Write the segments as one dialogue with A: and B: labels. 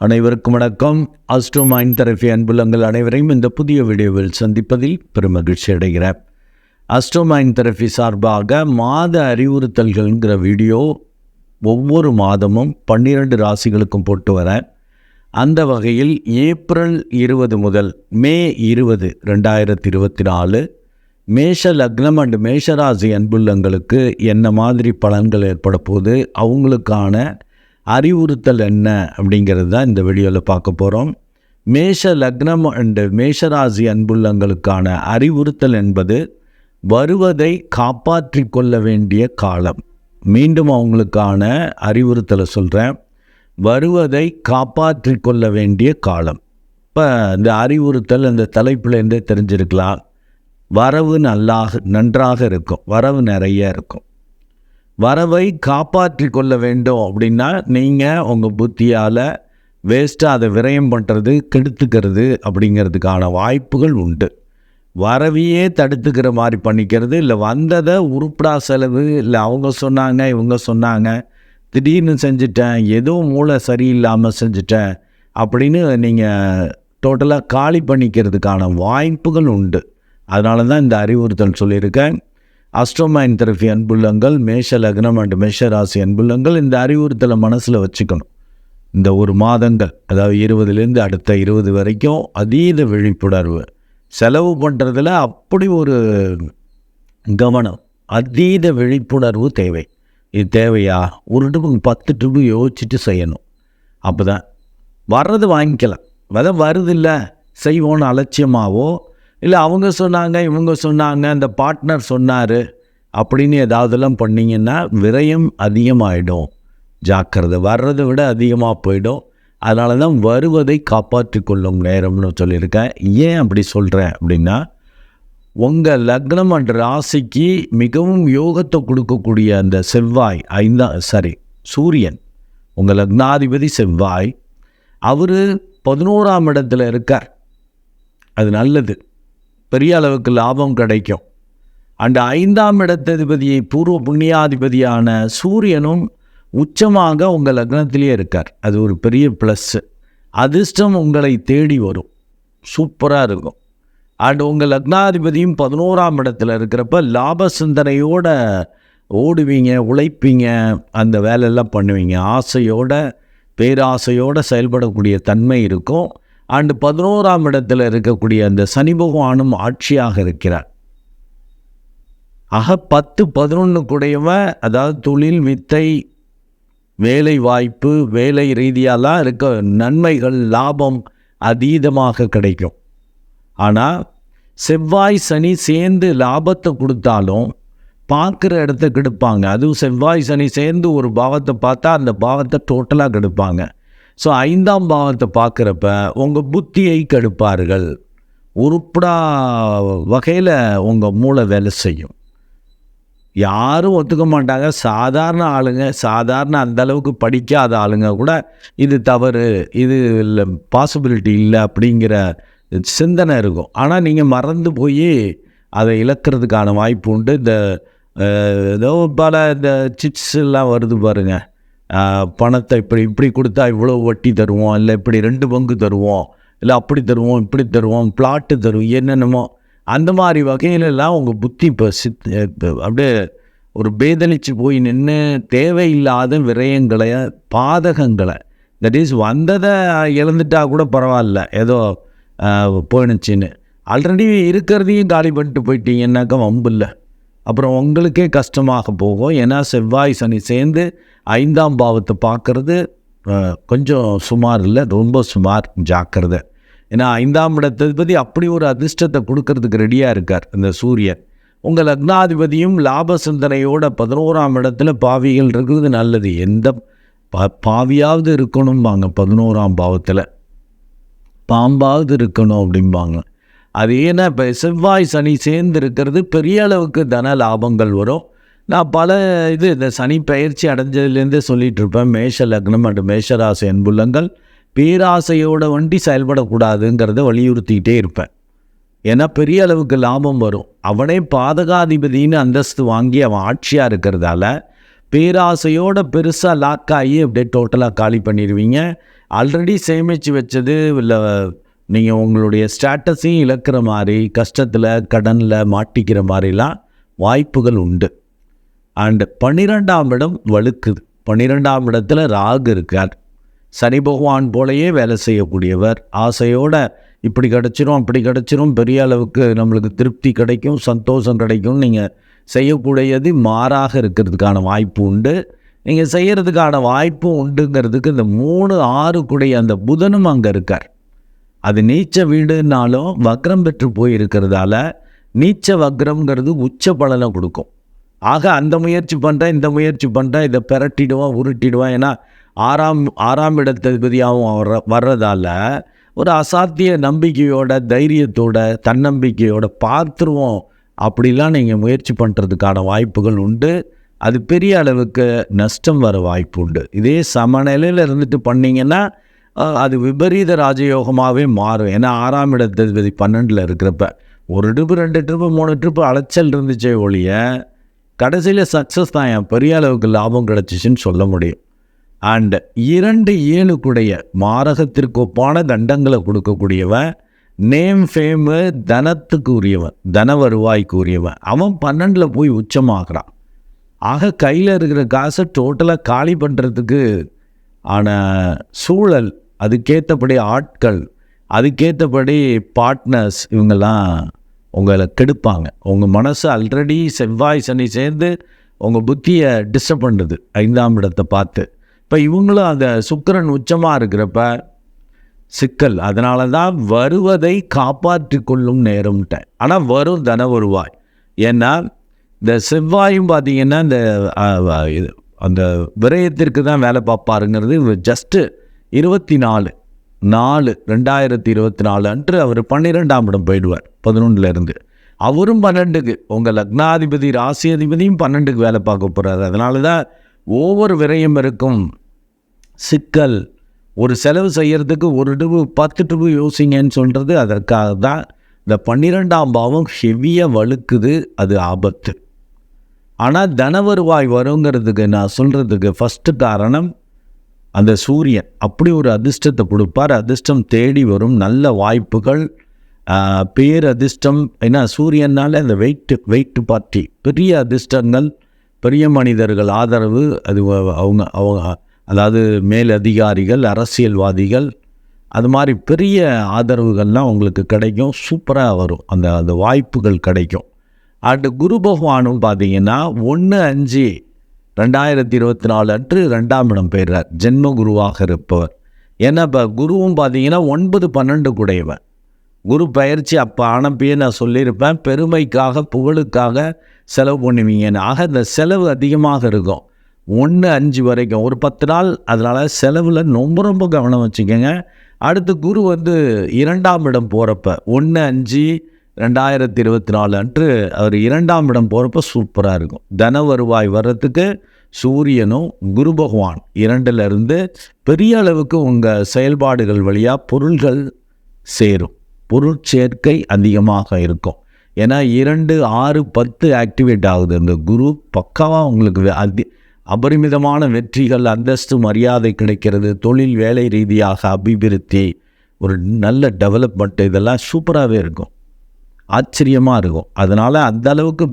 A: அனைவருக்கும் வணக்கம். Astro mind therapy அன்புள்ளங்கள் அனைவரையும் இந்த புதிய வீடியோவில் சந்திப்பதில் பெருமகிழ்ச்சி அடைகிறேன். அஸ்ட்ரோ மைண்ட் தெரபி சார்பாக மாத அறிவுறுத்தல்கள்ங்கிற வீடியோ ஒவ்வொரு மாதமும் பன்னிரண்டு ராசிகளுக்கும் போட்டு வரேன் அந்த வகையில் ஏப்ரல் இருபது முதல் மே இருபது ரெண்டாயிரத்தி இருபத்தி நாலு மேஷ லக்னம் அண்ட் மேஷராசி அன்புள்ளங்களுக்கு என்ன மாதிரி பலன்கள் ஏற்பட போகுது? அவங்களுக்கான அறிவுறுத்தல் என்ன அப்படிங்கிறது தான் இந்த வீடியோவில் பார்க்க போகிறோம் மேஷ லக்னம் அண்டு மேஷராசி அன்புள்ளங்களுக்கான அறிவுறுத்தல் என்பது வருவதை காப்பாற்றி கொள்ள வேண்டிய காலம். மீண்டும் அவங்களுக்கான அறிவுறுத்தலை சொல்கிறேன் வருவதை காப்பாற்றி கொள்ள வேண்டிய காலம். இப்போ இந்த அறிவுறுத்தல் அந்த தலைப்பிலேருந்தே தெரிஞ்சிருக்கலாம். வரவு நல்லாக நன்றாக இருக்கும். வரவு நிறைய இருக்கும். வரவை காப்பாற்றி கொள்ள வேண்டும் அப்படின்னா நீங்கள் உங்கள் புத்தியால் வேஸ்ட்டாக அதை விரயம் பண்ணுறது கெடுத்துக்கிறது அப்படிங்கிறதுக்கான வாய்ப்புகள் உண்டு. வரவையே தடுத்துக்கிற மாதிரி பண்ணிக்கிறது இல்லை வந்ததை உருப்படா செலவு இல்லை அவங்க சொன்னாங்க இவங்க சொன்னாங்க திடீர்னு செஞ்சுட்டேன் ஏதோ மூளை சரியில்லாமல் செஞ்சுட்டேன் அப்படின்னு நீங்கள் டோட்டலாக காலி பண்ணிக்கிறதுக்கான வாய்ப்புகள் உண்டு. அதனால தான் இந்த அறிவுறுத்தல் சொல்லியிருக்கேன். அஸ்ட்ரோமைன் தெரபி அன்புள்ளங்கள் மேஷ லக்னம் அண்ட் மேஷ ராசி அன்புள்ளங்கள் இந்த அறிவுறுத்தலை மனசில் வச்சுக்கணும். இந்த ஒரு மாதங்கள் அதாவது இருபதுலேருந்து அடுத்த இருபது வரைக்கும் அதீத விழிப்புணர்வு. செலவு பண்ணுறதுல அப்படி ஒரு கவனம் அதீத விழிப்புணர்வு தேவை. இது தேவையா? ஒரு ட்ரிப்பு பத்து ட்ரிப்பு யோசிச்சுட்டு செய்யணும். அப்போ தான் வர்றது வாங்கிக்கலாம். வித வருது இல்லை செய்வோன்னு அலட்சியமாவோ? இல்லை அவங்க சொன்னாங்க இவங்க சொன்னாங்க அந்த பார்ட்னர் சொன்னார். அப்படின்னு ஏதாவதெல்லாம் பண்ணிங்கன்னா விரயம் அதிகமாகிடும் ஜாக்கிரதை. வர்றதை விட அதிகமாக போயிடும். அதனால தான் வருவதை காப்பாற்றி கொள்ளும் நேரம்னு சொல்லியிருக்கேன். ஏன் அப்படி சொல்கிறேன் அப்படின்னா உங்கள் லக்னம் என்ற ராசிக்கு மிகவும் யோகத்தை கொடுக்கக்கூடிய அந்த செவ்வாய் ஐந்தா சாரி சூரியன் உங்கள் லக்னாதிபதி செவ்வாய் அவர் பதினோராம் இடத்துல இருக்கார். அது நல்லது. பெரிய அளவுக்கு லாபம் கிடைக்கும். அந்த ஐந்தாம் இடத்ததிபதியை பூர்வ புண்ணியாதிபதியான சூரியனும் உச்சமாக உங்கள் லக்னத்திலே இருக்கார். அது ஒரு பெரிய ப்ளஸ்ஸு அதிர்ஷ்டம் உங்களை தேடி வரும். சூப்பராக இருக்கும். அண்ட் உங்கள் லக்னாதிபதியும் பதினோராம் இடத்துல இருக்கிறப்ப லாப சிந்தனையோட ஓடுவீங்க உழைப்பீங்க அந்த வேலையெல்லாம் பண்ணுவீங்க. ஆசையோட பேராசையோடு செயல்படக்கூடிய தன்மை இருக்கும். அண்டு பதினோராம் இடத்துல இருக்கக்கூடிய அந்த சனி பகவானும் ஆட்சியாக இருக்கிறார். ஆக பத்து பதினொன்று கூடையவன் அதாவது தொழில் வித்தை வேலை வாய்ப்பு வேலை ரீதியாலாம் இருக்க நன்மைகள் லாபம் அதீதமாக கிடைக்கும். ஆனால் செவ்வாய் சனி சேர்ந்து லாபத்தை கொடுத்தாலும் பார்க்குற இடத்த கெடுப்பாங்க. அதுவும் செவ்வாய் சனி சேர்ந்து ஒரு பாவத்தை பார்த்தா அந்த பாவத்தை டோட்டலாக கெடுப்பாங்க. ஸோ ஐந்தாம் பாவத்தை பார்க்குறப்ப உங்கள் புத்தியை கெடுப்பார்கள். உருப்படா வகையில் உங்கள் மூளை வேலை செய்யும். யாரும் ஒத்துக்க மாட்டாங்க. சாதாரண ஆளுங்க சாதாரண அந்த அளவுக்கு படிக்காத ஆளுங்க கூட இது தவறு இது இல்லை பாசிபிலிட்டி இல்லை அப்படிங்கிற சிந்தனை இருக்கும். ஆனால் நீங்கள் மறந்து போய் அதை இழக்கிறதுக்கான வாய்ப்பு உண்டு. இந்த ஏதோ பல இந்த சிப்ஸ் எல்லாம் வருது பாருங்கள் பணத்தை இப்படி இப்படி கொடுத்தா இவ்வளோ வட்டி தருவோம் இல்லை இப்படி ரெண்டு பங்கு தருவோம் இல்லை அப்படி தருவோம் இப்படி தருவோம் பிளாட்டு தருவோம் என்னென்னமோ. அந்த மாதிரி வகையிலெல்லாம் உங்கள் புத்தி இப்போ சித் அப்படியே ஒரு பேதளிச்சு போய் நின்று தேவையில்லாத விரயங்களை பாதகங்களை தட் இஸ் வந்ததை இழந்துட்டா கூட பரவாயில்ல. ஏதோ போயிடுச்சின்னு. ஆல்ரெடி இருக்கிறதையும் காலி பண்ணிட்டு போயிட்டீங்கன்னாக்கா வம்பு இல்லை. அப்புறம் உங்களுக்கே கஷ்டமாக போகும். ஏன்னா செவ்வாய் சனி சேர்ந்து ஐந்தாம் பாவத்தை பார்க்குறது கொஞ்சம் சுமார் இல்லை. ரொம்ப சுமார் ஜாக்கிரதை. ஏன்னா ஐந்தாம் இடத்ததிபதி அப்படி ஒரு அதிர்ஷ்டத்தை கொடுக்கறதுக்கு ரெடியாக இருக்கார் இந்த சூரியன். உங்கள் லக்னாதிபதியும் லாப சிந்தனையோட பதினோராம் இடத்துல பாவிகள் இருக்கிறது நல்லது. எந்த பா பாவியாவது இருக்கணும்பாங்க பதினோராம் பாவத்தில். பாம்பாவது இருக்கணும் அப்படிம்பாங்க. அது ஏன்னா இப்போ செவ்வாய் சனி சேர்ந்து இருக்கிறது பெரிய அளவுக்கு தன லாபங்கள் வரும். நான் பல இது இந்த சனி பயிற்சி அடைஞ்சதுலேருந்தே சொல்லிகிட்ருப்பேன் மேஷ லக்னம் அண்டு மேஷராசி அன்புள்ளங்கள். பேராசையோட வண்டி செயல்படக்கூடாதுங்கிறத வலியுறுத்திக்கிட்டே இருப்பேன். ஏன்னா பெரிய அளவுக்கு லாபம் வரும். அவனே பாதகாதிபதின்னு அந்தஸ்து வாங்கி அவன் ஆட்சியாக இருக்கிறதால பேராசையோட பெருசாக லாக் ஆகி அப்படியே டோட்டலாக காலி பண்ணிடுவீங்க. ஆல்ரெடி சேமித்து வச்சது இல்லை நீங்கள் உங்களுடைய ஸ்டேட்டஸையும் இழக்கிற மாதிரி கஷ்டத்தில் கடனில் மாட்டிக்கிற மாதிரிலாம் வாய்ப்புகள் உண்டு. அண்டு பன்னிரெண்டாம் இடம் வழுக்குது. பன்னிரெண்டாம் இடத்துல ராகு இருக்கார். சனி பகவான் போலயே வேலை செய்யக்கூடியவர். ஆசையோட இப்படி கிடச்சிரும் அப்படி கிடச்சிரும் பெரிய அளவுக்கு நம்மளுக்கு திருப்தி கிடைக்கும் சந்தோஷம் கிடைக்கும் நீங்கள் செய்யக்கூடியது மாறாக இருக்கிறதுக்கான வாய்ப்பு உண்டு. நீங்கள் செய்கிறதுக்கான வாய்ப்பும் உண்டுங்கிறதுக்கு இந்த மூணு ஆறு கூடிய அந்த புதனும் அங்கே இருக்கார். அது நீச்ச வீடுனாலும் வக்ரம் பெற்று போயிருக்கிறதால நீச்ச வக்ரம்ங்கிறது உச்ச பலனை கொடுக்கும். ஆக அந்த முயற்சி பண்ணுறேன் இந்த முயற்சி பண்ணுறேன் இதை பெரட்டிடுவோம் உருட்டிடுவோம் ஏன்னா ஆறாம் ஆறாம் இடத்ததிபதியாகவும் வர்ற வர்றதால ஒரு அசாத்திய நம்பிக்கையோட தைரியத்தோட தன்னம்பிக்கையோட பார்த்துருவோம். அப்படிலாம் நீங்கள் முயற்சி பண்ணுறதுக்கான வாய்ப்புகள் உண்டு. அது பெரிய அளவுக்கு நஷ்டம் வர வாய்ப்பு உண்டு. இதே சமநிலையில் இருந்துட்டு பண்ணிங்கன்னா அது விபரீத ராஜயோகமாகவே மாறும். ஏன்னா ஆறாம் இடத்ததிபதி பன்னெண்டில் இருக்கிறப்ப ஒரு ட்ரிப்பு ரெண்டு ட்ரிப்பு மூணு ட்ரிப்பு அலைச்சல் இருந்துச்சே ஒழிய கடைசியில் சக்ஸஸ் தான். என் பெரிய அளவுக்கு லாபம் கிடச்சிச்சின்னு சொல்ல முடியும். அண்ட் இரண்டு ஏழுக்குடைய மாரகத்திற்கு ஒப்பான தண்டங்களை கொடுக்கக்கூடியவன் நேம் ஃபேமு தனத்துக்கு உரியவன் தன வருவாய்க்கு உரியவன் அவன் பன்னெண்டில் போய் உச்சமாகறான். ஆக கையில் இருக்கிற காசை டோட்டலாக காலி பண்ணுறதுக்கு ஆன சூழல் அதுக்கேற்றபடி ஆட்கள் அதுக்கேற்றபடி பார்ட்னர்ஸ் இவங்கெல்லாம் உங்களை கெடுப்பாங்க. உங்கள் மனசு ஆல்ரெடி செவ்வாய் சனி சேர்ந்து உங்கள் புத்தியை டிஸ்டர்ப் பண்ணுது. ஐந்தாம் இடத்தை பார்த்து. இப்போ இவங்களும் அந்த சுக்கிரன் உச்சமாக இருக்கிறப்ப சிக்கல். அதனால தான் வருவதை காப்பாற்றி கொள்ளும் நேரம்ட்டேன் ஆனால் வரும் தன வருவாய். ஏன்னா இந்த செவ்வாயும் பார்த்தீங்கன்னா இந்த இது அந்த விரயத்திற்கு தான் வேலை பார்ப்பாருங்கிறது ஜஸ்ட்டு இருபத்தி நாலு நாலு ரெண்டாயிரத்தி இருபத்தி நாலு அன்று அவர் பன்னிரெண்டாம் இடம் போயிடுவார் பதினொன்றுலேருந்து அவரும் பன்னெண்டுக்கு உங்கள் லக்னாதிபதி ராசி அதிபதியும் பன்னெண்டுக்கு வேலை பார்க்க போகிறாரு அதனால தான் ஒவ்வொரு விரயம் இருக்கும். சிக்கல். ஒரு செலவு செய்யறதுக்கு ஒரு ட்ரிப்பு பத்து ட்ரிப்பு யோசிங்கன்னு சொல்கிறது அதற்காக தான். இந்த பன்னிரெண்டாம் பாவம் ஹெவியாக வழுக்குது அது ஆபத்து. ஆனால் தன வருவாய் வருங்கிறதுக்கு நான் சொல்கிறதுக்கு ஃபஸ்ட்டு காரணம் அந்த சூரியன். அப்படி ஒரு அதிர்ஷ்டத்தை கொடுப்பார். அதிர்ஷ்டம் தேடி வரும் நல்ல வாய்ப்புகள். பேரதிர்ஷ்டம். பேர் அதிர்ஷ்டம் ஏன்னா சூரியனால் அந்த வெயிட்டு வெயிட்டு பார்ட்டி பெரிய அதிர்ஷ்டங்கள். பெரிய மனிதர்கள் ஆதரவு அது அவங்க அவங்க அதாவது மேல் அதிகாரிகள் அரசியல்வாதிகள் அது மாதிரி பெரிய ஆதரவுகள்லாம் உங்களுக்கு கிடைக்கும் சூப்பராக வரும். அந்த அந்த வாய்ப்புகள் கிடைக்கும். அண்டு குரு பகவானும் பார்த்தீங்கன்னா ஒன்று அஞ்சு ரெண்டாயிரத்தி இருபத்தி நாலு அன்று ரெண்டாம் இடம் பெயர்றார். ஜென்ம குருவாக இருப்பவர். ஏன்னா இப்போ குருவும் பார்த்தீங்கன்னா ஒன்பது பன்னெண்டு குடையவர் குரு பயிற்சி அப்போ அனுப்பியே நான் சொல்லியிருப்பேன்? பெருமைக்காக புகழுக்காக செலவு பண்ணுவீங்கன்னு ஆக இந்த செலவு அதிகமாக இருக்கும். ஒன்று அஞ்சு வரைக்கும். ஒரு பத்து நாள் அதனால் செலவில் ரொம்ப ரொம்ப கவனம் வச்சுக்கோங்க. அடுத்து குரு வந்து இரண்டாம் இடம் போகிறப்ப ஒன்று அஞ்சு ரெண்டாயிரத்தி இருபத்தி நாலு அன்று அவர் இரண்டாம் இடம் போகிறப்ப சூப்பராக இருக்கும். தன வருவாய் வர்றதுக்கு சூரியனும் குரு பகவான் இரண்டுல இருந்து பெரிய அளவுக்கு உங்கள் செயல்பாடுகள் வழியாக பொருள்கள் சேரும். பொருட்சேர்க்கை அதிகமாக இருக்கும். ஏன்னா இரண்டு ஆறு பத்து ஆக்டிவேட் ஆகுது. இந்த குரு பக்காவாக உங்களுக்கு வே- அதி அபரிமிதமான வெற்றிகள் அந்தஸ்து மரியாதை கிடைக்கிறது தொழில் வேலை ரீதியாக அபிவிருத்தி ஒரு நல்ல டெவலப்மெண்ட் இதெல்லாம் சூப்பராகவே இருக்கும். ஆச்சரியமாக இருக்கும். அதனால் அந்த அளவுக்கு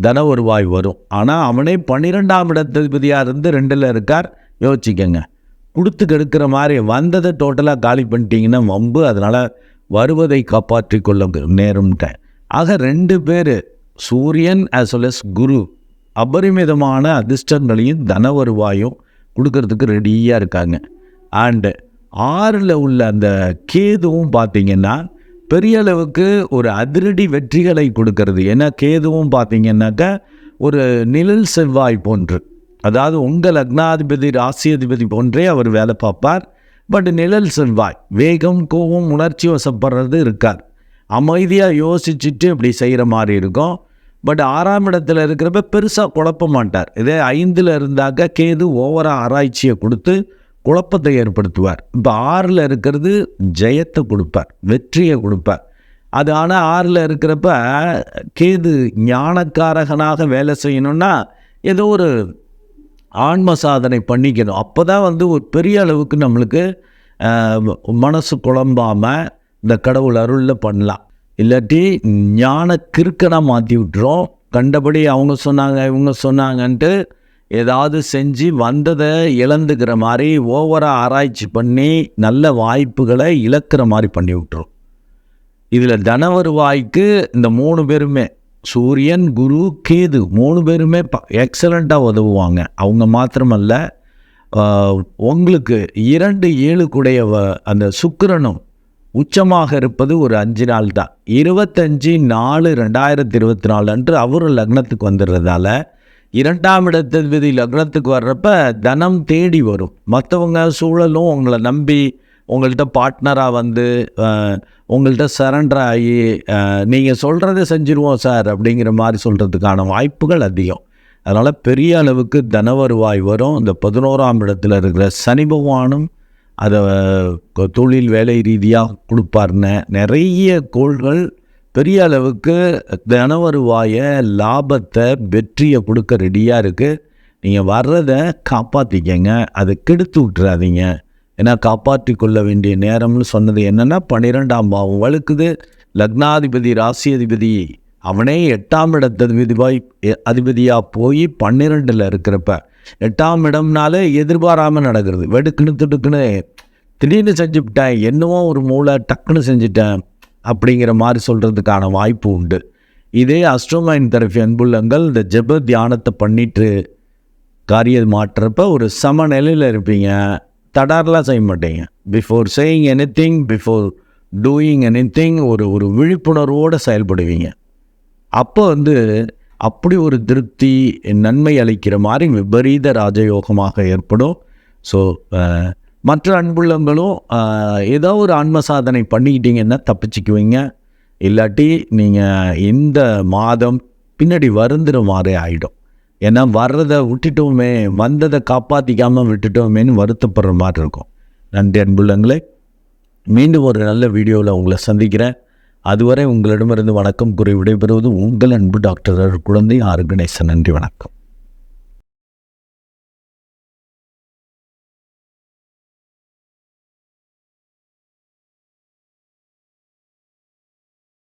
A: தன வருவாய் வரும். ஆனால் அவனே பன்னிரெண்டாம் இடத்ததிபதியாக இருந்து ரெண்டில் இருக்கார். யோசிச்சுக்கோங்க. கொடுத்து கெடுக்கிற மாதிரி வந்ததை டோட்டலாக காலி பண்ணிட்டீங்கன்னா வம்பு. அதனால் வருவதை காப்பாற்றி கொள்ள நேரம்ட்டேன். ஆக ரெண்டு பேர் சூரியன் ஆஸ் வெல் எஸ் குரு அபரிமிதமான அதிர்ஷ்டங்களையும் தன வருவாயும் கொடுக்கறதுக்கு ரெடியாக இருக்காங்க. அண்டு ஆறில் உள்ள அந்த கேதுவும் பார்த்திங்கன்னா பெரிய அளவுக்கு ஒரு அதிரடி வெற்றிகளை கொடுக்கறது. ஏன்னா கேதுவும் பார்த்திங்கன்னாக்கா ஒரு நிழல் செவ்வாய் போன்று. அதாவது உங்கள் லக்னாதிபதி ராசியாதிபதி போன்றே அவர் வேலை பார்ப்பார். பட் நிழல் செல்வாய். வேகம் கோபம் உணர்ச்சி வசப்படுறது இருக்கார் அமைதியாக யோசிச்சுட்டு இப்படி செய்கிற மாதிரி இருக்கும். பட் ஆறாம் இடத்துல இருக்கிறப்ப பெருசாக குழப்ப மாட்டார். இதே ஐந்தில் இருந்தாக்க கேது ஓவராக ஆராய்ச்சியை கொடுத்து குழப்பத்தை ஏற்படுத்துவார். இப்போ ஆறில் இருக்கிறது ஜெயத்தை கொடுப்பார் வெற்றியை கொடுப்பார். அது ஆனால் ஆறில் இருக்கிறப்ப கேது ஞானக்காரகனாக வேலை செய்யணும்னா ஏதோ ஒரு ஆன்ம சாதனை பண்ணிக்கணும். அப்போ தான் வந்து ஒரு பெரிய அளவுக்கு நம்மளுக்கு மனசு குழம்பாமல் இந்த கடவுள் அருளில் பண்ணலாம். இல்லாட்டி ஞான கிறுக்கனாக மாற்றி விட்டுறோம். கண்டபடி அவங்க சொன்னாங்க இவங்க சொன்னாங்கன்ட்டு ஏதாவது செஞ்சு வந்ததை இழந்துக்கிற மாதிரி ஓவராக ஆராய்ச்சி பண்ணி நல்ல வாய்ப்புகளை இழக்கிற மாதிரி பண்ணி விட்டுரும் இதில் தன வருவாய்க்கு இந்த மூணு பேருமே சூரியன் குரு கேது மூணு பேருமே எக்ஸலண்ட்டாக உதவுவாங்க. அவங்க மாத்திரமல்ல உங்களுக்கு இரண்டு ஏழுக்குடைய வ- அந்த சுக்கிரனும் உச்சமாக இருப்பது ஒரு அஞ்சு நாள் தான் இருபத்தஞ்சி நாலு ரெண்டாயிரத்தி இருபத்தி நாலு அன்று அவரும் லக்னத்துக்கு வந்துடுறதால இரண்டாம் இடத்ததிபதி லக்னத்துக்கு வர்றப்ப தனம் தேடி வரும். மற்றவங்க சூழலும் உங்களை நம்பி உங்கள்கிட்ட பார்ட்னராக வந்து உங்கள்கிட்ட சரண்டர் ஆகி நீங்கள் சொல்கிறத செஞ்சுருவோம் சார் அப்படிங்கிற மாதிரி சொல்கிறதுக்கான வாய்ப்புகள் அதிகம். அதனால் பெரிய அளவுக்கு தன வருவாய் வரும். இந்த பதினோராம் இடத்துல இருக்கிற சனி பகவானும் அதை கொ- தொழில் வேலை ரீதியாக கொடுப்பாருன்னு நிறைய கோள்கள் பெரிய அளவுக்கு தன வருவாயை லாபத்தை வெற்றியை கொடுக்க ரெடியாக இருக்குது நீங்கள் வர்றதை காப்பாற்றிக்கங்க அதை கெடுத்து விட்டுறாதீங்க. ஏன்னா காப்பாற்றி கொள்ள வேண்டிய நேரம்னு சொன்னது என்னென்னா பன்னிரெண்டாம் பாவம் வழுக்குது. லக்னாதிபதி ராசி அதிபதி அவனே எட்டாம் இடத்ததிபதிவாய் அதிபதியாக போய் பன்னிரெண்டில் இருக்கிறப்ப எட்டாம் இடம்னாலே எதிர்பாராமல் நடக்கிறது. வெடுக்குன்னு திடுக்குன்னு திடீர்னு செஞ்சுவிட்டேன் என்னவோ ஒரு மூளை டக்குன்னு செஞ்சுட்டேன் அப்படிங்கிற மாதிரி சொல்கிறதுக்கான வாய்ப்பு உண்டு. இதே அஸ்ட்ரோமைன் தெரபி அன்புள்ளங்கள் இந்த ஜெப தியானத்தை பண்ணிட்டு காரியம் மாற்றுறப்ப ஒரு சமநிலையில் இருப்பீங்க. தடாரெலாம் செய்ய மாட்டீங்க. Before saying anything before doing anything ஒரு ஒரு விழிப்புணர்வோடு செயல்படுவீங்க. அப்போ வந்து அப்படி ஒரு திருப்தி நன்மை அளிக்கிற மாதிரி விபரீத ராஜயோகமாக ஏற்படும். ஸோ மற்ற அன்புள்ளங்களும் ஏதோ ஒரு ஆன்ம சாதனை பண்ணிக்கிட்டீங்கன்னா தப்பிச்சுக்குவீங்க. இல்லாட்டி நீங்கள் இந்த மாதம் பின்னாடி வருந்துற மாதிரி ஆகிடும் ஏன்னா வர்றதை விட்டுட்டோமே வந்ததை காப்பாற்றிக்காமல் விட்டுட்டோமேன்னு வருத்தப்படுற மாதிரி இருக்கும். நன்றி அன்புள்ளங்களே மீண்டும் ஒரு நல்ல வீடியோவில் உங்களை சந்திக்கிறேன். அதுவரை உங்களிடமிருந்து வணக்கம் கூறி விடைபெறுவது உங்கள் அன்பு டாக்டர் குழந்தை ஆர்கனேசன் நன்றி வணக்கம்.